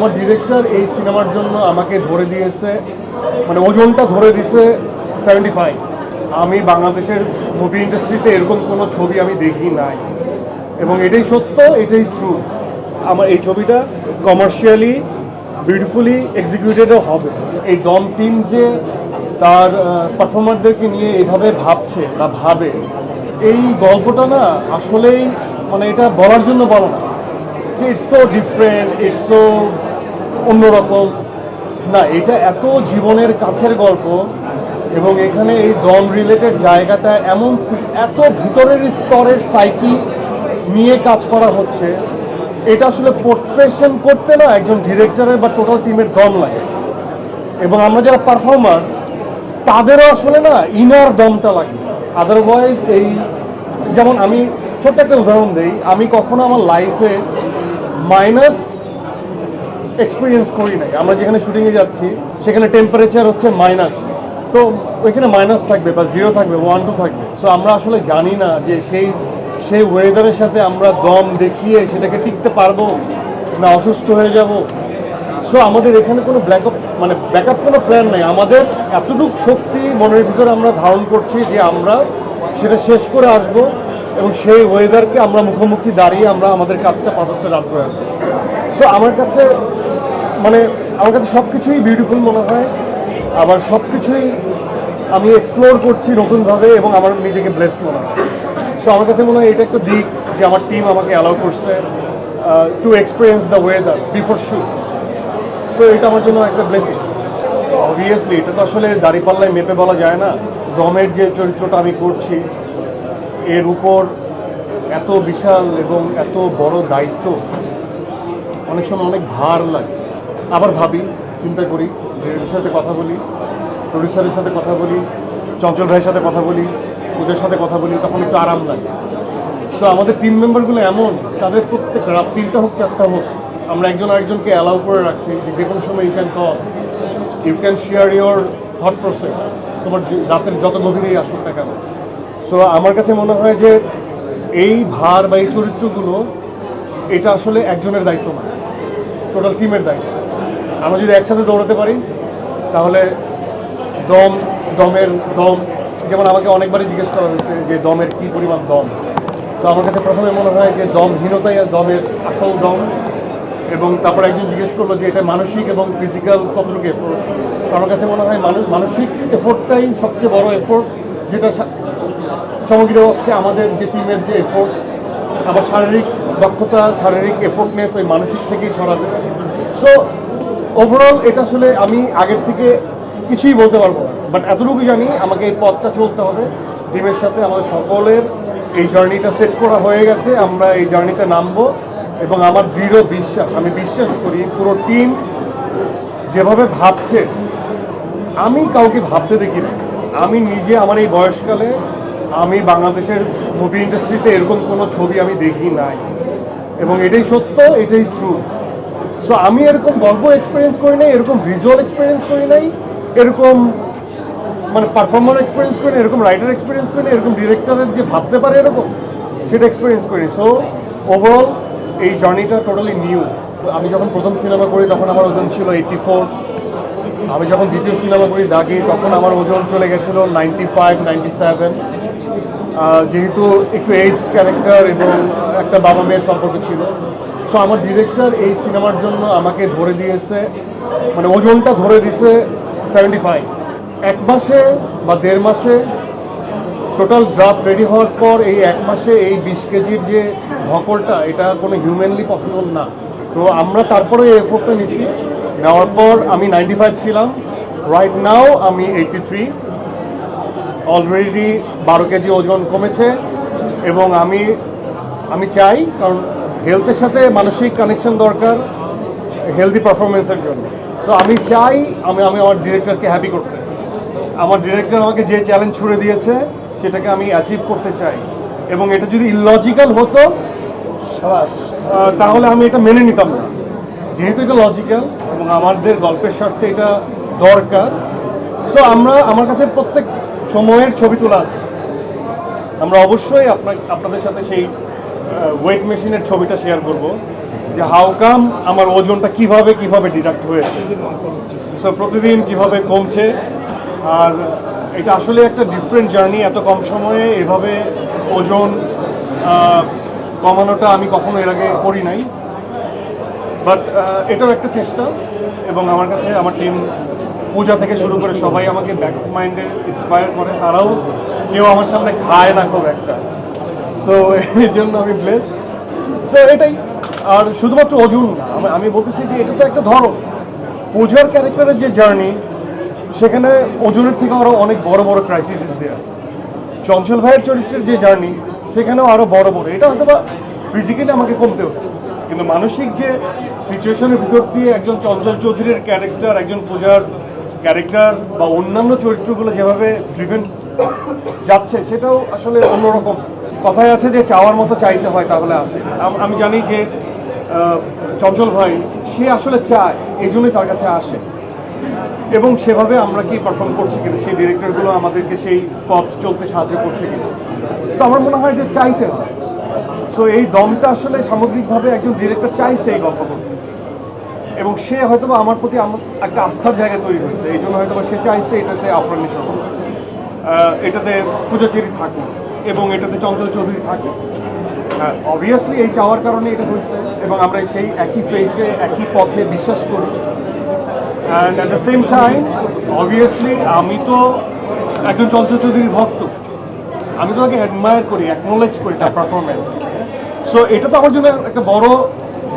আমার ডিরেক্টর এই সিনেমার জন্য আমাকে ধরে দিয়েছে মানে ওজনটা ধরে দিয়েছে সেভেন্টি ফাইভ আমি বাংলাদেশের মুভি ইন্ডাস্ট্রিতে এরকম কোনো ছবি আমি দেখি নাই। এবং এটাই সত্য, এটাই ট্রু আমার এই ছবিটা কমার্শিয়ালি বিউটিফুলি এক্সিকিউটেডও হবে। এই দম টিম যে তার পারফর্মারদেরকে নিয়ে এভাবে ভাবছে বা ভাবে, এই গল্পটা না আসলেই মানে এটা বলার জন্য বলো না। It's so different it's so অন্যরকম। না, এটা এত জীবনের কাছের গল্প এবং এখানে এই দম রিলেটেড জায়গাটা এমন এত ভিতরের স্তরের সাইকি নিয়ে কাজ করা হচ্ছে। এটা আসলে পোর্ট্রেশন করতে না একজন ডিরেক্টরের বা টোটাল টিমের দম লাগে। এবং আমরা যারা পারফর্মার তাদেরও আসলে না ইনার দমটা লাগে। আদারওয়াইজ এই যেমন আমি ছোট্ট একটা উদাহরণ দিই। আমি কখনো আমার লাইফে মাইনাস এক্সপিরিয়েন্স করি নাই। আমরা যেখানে শুটিংয়ে যাচ্ছি, সেখানে টেম্পারেচার হচ্ছে মাইনাস তো ওইখানে মাইনাস থাকবে বা জিরো থাকবে ওয়ান টু থাকবে। সো আমরা আসলে জানি না যে সেই সেই ওয়েদারের সাথে আমরা দম দেখিয়ে সেটাকে টিকতে পারব না, অসুস্থ হয়ে যাব। সো আমাদের এখানে কোনো ব্যাকআপ মানে ব্যাকআপ কোনো প্ল্যান নাই। আমাদের এতটুকু শক্তি মনের ভিতরে আমরা ধারণ করছি যে আমরা সেটা শেষ করে আসব এবং সেই ওয়েদারকে আমরা মুখোমুখি দাঁড়িয়ে আমরা আমাদের কাজটা রান করে সো আমার কাছে মানে আমার কাছে সব কিছুই বিউটিফুল মনে হয়। আবার সব কিছুই আমি এক্সপ্লোর করছি নতুনভাবে এবং আমার নিজেকে ব্লেসড মনে হয়। সো আমার কাছে মনে হয় এটা একটা দিক যে আমার টিম আমাকে অ্যালাউ করছে to experience the weather before shoot so এটা আমার জন্য একটা ব্লেসিং অবভিয়াসলি এটা তো আসলে দাঁড়িপাল্লায় মেপে বলা যায় না। দমের যে চরিত্রটা আমি করছি, এর উপর এত বিশাল এবং এত বড় দায়িত্ব, অনেক সময় অনেক ভার লাগে। আবার ভাবি, চিন্তা করি ডিরেক্টরের সাথে কথা বলি, প্রডিউসারের সাথে কথা বলি, চঞ্চল ভাইয়ের সাথে কথা বলি, ওদের সাথে কথা বলি, তখন একটু আরাম লাগে। সো আমাদের টিম মেম্বারগুলো এমন, তাদের প্রত্যেক রাত তিনটা হোক, চারটা হোক, আমরা একজন আরেকজনকে অ্যালাউ করে রাখছি যে যে কোনো সময় you can call you can share your thought process তোমার রাতের যত গভীরেই আসুক না কেন। সো আমার কাছে মনে হয় যে এই ভার বা এই চরিত্রগুলো, এটা আসলে একজনের দায়িত্ব না টোটাল টিমের দায়িত্ব। আমরা যদি একসাথে দৌড়াতে পারি, তাহলে দম, দমের দম, যেমন আমাকে অনেকবারই জিজ্ঞেস করা হয়েছে যে দমের কী পরিমাণ দম? তো আমার কাছে প্রথমে মনে হয় যে দমহীনতাই দমের আসল দম। এবং তারপর একজন জিজ্ঞেস করল যে এটা মানসিক এবং ফিজিক্যাল কতটুকু এফোর্ট তো আমার কাছে মনে হয় মানুষ, মানসিক এফোর্টটাই সবচেয়ে বড় এফোর্ট যেটা সা- সমগ্রকে আমাদের যে টিমের যে এফোর্ট আবার শারীরিক দক্ষতা, শারীরিক এফোর্টনেস ওই মানসিক থেকেই ছড়াবে। সো ওভারঅল এটা আসলে আমি আগের থেকে কিছুই বলতে পারব না। বাট এতটুকু জানি, আমাকে এই পথটা চলতে হবে। টিমের সাথে আমাদের সকলের এই জার্নিটা সেট করা হয়ে গেছে। আমরা এই জার্নিতে নামবো এবং আমার দৃঢ় বিশ্বাস, আমি বিশ্বাস করি পুরো টিম যেভাবে ভাবছে, আমি কাউকে ভাবতে দেখি না। আমি নিজে আমার এই বয়সকালে আমি বাংলাদেশের মুভি ইন্ডাস্ট্রিতে এরকম কোনো ছবি আমি দেখি নাই। এবং এটাই সত্য, এটাই ট্রু সো আমি এরকম গল্প এক্সপিরিয়েন্স করি নাই, এরকম ভিজুয়াল এক্সপিরিয়েন্স করি নাই, এরকম মানে পারফর্মার এক্সপিরিয়েন্স করি এরকম রাইটার এক্সপিরিয়েন্স করি এরকম ডিরেক্টরের যে ভাবতে পারে এরকম, সেটা এক্সপিরিয়েন্স করি সো ওভারঅল এই জার্নিটা টোটালি নিউ আমি যখন প্রথম সিনেমা করি, তখন আমার ওজন ছিল এইটটি ফোর আমি যখন দ্বিতীয় সিনেমা করি, দাগি, তখন আমার ওজন চলে গেছিল নাইনটি ফাইভ নাইনটি সেভেন যেহেতু একটু এইজ ক্যারেক্টার এবং একটা বাবা মেয়ের সম্পর্ক ছিল। সো আমার ডিরেক্টর এই সিনেমার জন্য আমাকে ধরে দিয়েছে মানে ওজনটা ধরে দিয়েছে সেভেন্টি ফাইভ এক মাসে বা দেড় মাসে টোটাল ড্রাফট রেডি হওয়ার পর এই এক মাসে এই বিশ কেজির যে ধকলটা, এটা কোনো হিউম্যানলি পসিবল না। তো আমরা তারপরে এই এফোর্টটা নিছি। নেওয়ার পর আমি নাইনটি ফাইভ ছিলাম। রাইট নাও আমি এইটটি থ্রি অলরেডি বারো কেজি ওজন কমেছে এবং আমি আমি চাই, কারণ হেলথের সাথে মানসিক কানেকশন দরকার হেলদি পারফরমেন্সের জন্য। সো আমি চাই আমি আমি আমার ডিরেক্টরকে হ্যাপি করতে। আমার ডিরেক্টর আমাকে যে চ্যালেঞ্জ ছুড়ে দিয়েছে সেটাকে আমি অ্যাচিভ করতে চাই। এবং এটা যদি ইলজিক্যাল হতো তাহলে আমি এটা মেনে নিতাম না। যেহেতু এটা লজিক্যাল এবং আমাদের গল্পের স্বার্থে এটা দরকার। সো আমরা আমার কাছে প্রত্যেক সময়ের ছবি তোলা আছে। আমরা অবশ্যই আপনাদের সাথে সেই ওয়েট মেশিনের ছবিটা শেয়ার করব, যে হাউ কাম আমার ওজনটা কীভাবে কীভাবে ডিডাক্ট হয়েছে? সো প্রতিদিন কীভাবে কমছে? আর এটা আসলে একটা ডিফারেন্ট জার্নি এত কম সময়ে এভাবে ওজন কমানোটা আমি কখনো এর আগে করি নাই। বাট এটাও একটা চেষ্টা এবং আমার কাছে আমার টিম পূজা থেকে শুরু করে সবাই আমাকে ব্যাক অফ মাইন্ডে ইন্সপায়ার করে। তারাও কেউ আমার সামনে খায় না খুব একটা। সো এই জন্য আমি ব্লেস সো এটাই। আর শুধুমাত্র ওজন না, আমি- বলতেছি যে এটা তো একটা ধরো পূজার ক্যারেক্টারের যে জার্নি সেখানে ওজনের থেকে আরও অনেক বড় বড় ক্রাইসিস দেয়া চঞ্চল ভাইয়ের চরিত্রের যে জার্নি সেখানেও আরও বড় বড়। এটা হয়তো বা ফিজিক্যালি আমাকে কমতে হচ্ছে। কিন্তু মানসিক যে সিচুয়েশনের ভিতর দিয়ে একজন চঞ্চল চৌধুরীর ক্যারেক্টার একজন পূজার ক্যারেক্টার বা অন্যান্য চরিত্রগুলো যেভাবে ড্রিভেন যাচ্ছে, সেটাও আসলে অন্যরকম। কথায় আছে যে চাওয়ার মতো চাইতে হয় তাহলে আসে। আমি জানি যে চঞ্চল ভাই, সে আসলে চায় এই জন্যই তার কাছে আসে। এবং সেভাবে আমরা কি পারফর্ম করছি কিনা, সেই ডিরেক্টরগুলো আমাদেরকে সেই পথ চলতে সাহায্য করছে কিনা। সো আমার মনে হয় যে চাইতে হয়। সো এই দমটা আসলে সামগ্রিকভাবে একজন ডিরেক্টর চাইছে এই গল্প করতে এবং সে হয়তো আমার প্রতি আমার একটা আস্থার জায়গা তৈরি হয়েছে। এই জন্য হয়তো সে চাইছে এটাতে আফরানি সহ এটাতে পূজা চেরি থাকে এবং এটাতে চঞ্চল চৌধুরী থাকে হ্যাঁ অবভিয়াসলি এই চাওয়ার কারণে এটা হয়েছে এবং আমরা সেই একই ফেসে একই পথে বিশ্বাস করি। And at the same time obviously আমি তো একজন চঞ্চল চৌধুরীর ভক্ত। আমি তো তাকে অ্যাডমায়ার করি অ্যাকনোলেজ করি তার পারফরমেন্স সো এটা তো আমার জন্য একটা বড়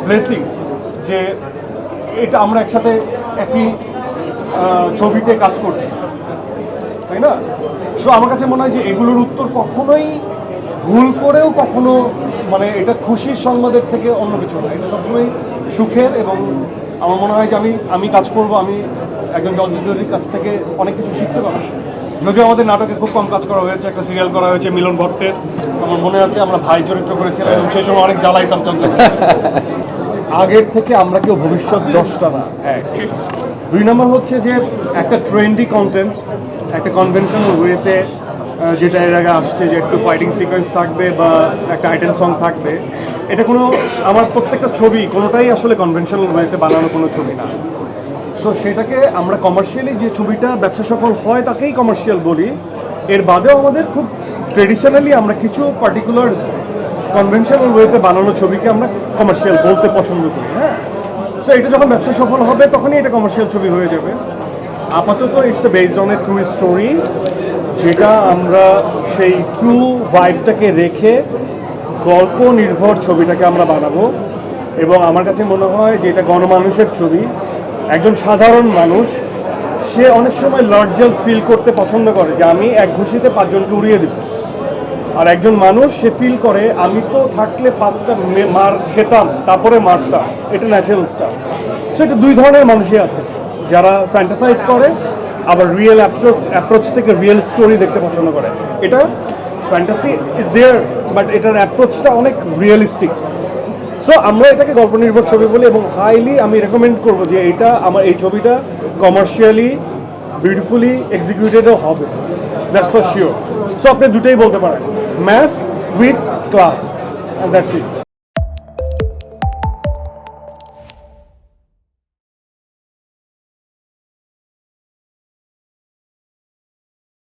ব্লেসিংস যে এটা আমরা একসাথে একই ছবিতে কাজ করছি। তাই না? সো আমার কাছে মনে হয় যে এগুলোর উত্তর কখনোই ভুল করেও কখনো মানে এটা খুশির সংবাদের থেকে অন্য কিছু না। এটা সবসময় সুখের এবং আমার মনে হয় যে আমি আমি কাজ করব আমি একজন জলজুরির কাছ থেকে অনেক কিছু শিখতে পারব। যদিও আমাদের নাটকে খুব কম কাজ করা হয়েছে একটা সিরিয়াল করা হয়েছে মিলন ভট্টের। আমার মনে আছে আমরা ভাই চরিত্র করেছিলাম এবং সেই সময় অনেক জ্বালাইতাম চন্দ্র। আগের থেকে আমরা কেউ ভবিষ্যৎ দশটা না। এক দুই নম্বর হচ্ছে যে একটা ট্রেন্ডি কন্টেন্ট একটা কনভেনশনাল ওয়েতে যেটা এর আগে আসছে যে একটু ফাইটিং সিকোয়েন্স থাকবে বা একটা আইটেম সং থাকবে, এটা কোনো, আমার প্রত্যেকটা ছবি কোনোটাই আসলে কনভেনশনাল ওয়েতে বানানো কোনো ছবি না। সো সেটাকে আমরা কমার্শিয়ালি যে ছবিটা ব্যবসা সফল হয় তাকেই কমার্শিয়াল বলি। এর বাদেও আমাদের খুব ট্রেডিশনালি আমরা কিছু পার্টিকুলার কনভেনশনাল ওয়েতে বানানো ছবিকে আমরা কমার্শিয়াল বলতে পছন্দ করি হ্যাঁ? সো এটা যখন ব্যবসা সফল হবে তখনই এটা কমার্শিয়াল ছবি হয়ে যাবে। আপাতত it's a based on a true story যেটা আমরা সেই ট্রু ভাইবটাকে রেখে গল্প নির্ভর ছবিটাকে আমরা বানাবো। এবং আমার কাছে মনে হয় যে এটা গণমানুষের ছবি। একজন সাধারণ মানুষ, সে অনেক সময় লর্জাল ফিল করতে পছন্দ করে যে আমি এক ঘুষিতে পাঁচজনকে উড়িয়ে দেব। আর একজন মানুষ, সে ফিল করে, আমি তো থাকলে পাঁচটা মার, খেতাম, তারপরে মারতাম। এটা ন্যাচারাল স্টাফ সো এটা দুই ধরনের মানুষই আছে। যারা ফ্যান্টাসাইজ করে, আবার রিয়েল অ্যাপ্রোচ থেকে রিয়েল স্টোরি দেখতে পছন্দ করে। এটা ফ্যান্টাসি ইজ দেয়ার বাট এটার অ্যাপ্রোচটা অনেক রিয়েলিস্টিক সো আমরা এটাকে গল্প নির্ভর ছবি বলি এবং হাইলি আমি রেকমেন্ড করব যে এটা আমার এই ছবিটা কমার্শিয়ালি বিউটিফুলি এক্সিকিউটেডও হবে। দ্যাটস ফর শিওর সো আপনি দুটোই বলতে পারেন। Maths with class that's it